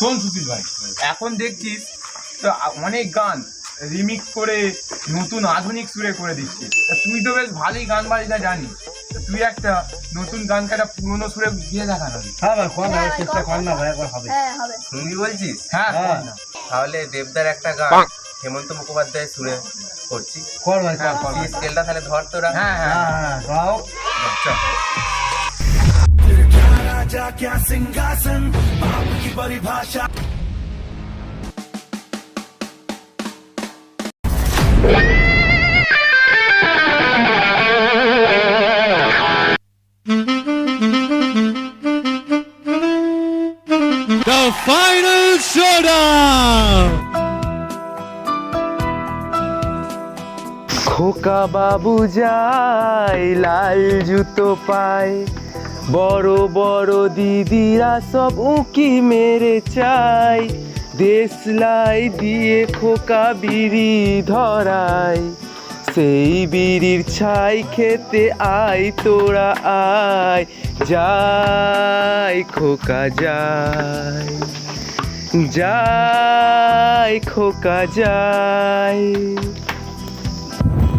শোন সুশীল ভাই? এখন দেখছিস তো অনেক গান রিমিক্স করে নতুন আধুনিক সুরে করে দিচ্ছে। তা তুই তো বেশ ভালোই গান বাজনা জানিস। তা তুই একটা নতুন গান কাটা পুরোনো সুরে গিয়ে দেখা না। হ্যাঁ ভাই কর না হ্যাঁ, চেষ্টা কর, না ভাই একবার হবে। হ্যাঁ শুনবি বলছিস? হ্যাঁ হ্যাঁ। তাহলে দেবদার একটা গান হেমন্ত মুখোপাধ্যায় সুরে করছি। কর ভাই কর কর। স্কেলটা তাহলে ধর তোরা। হ্যাঁ হ্যাঁ হ্যাঁ হ্যাঁ গাও চল। The final showdown! খোকা বাবু যায় লাল জুতো পায় বড় বড় দিদিরা সব উকি মেরে চায়। দেশলাই দিয়ে খোকা বিড়ি ধরায়। সেই বিড়ির ছাই খেতে আয়, তোরা আয়। যায়, খোকা যায়। যায়, খোকা যায়।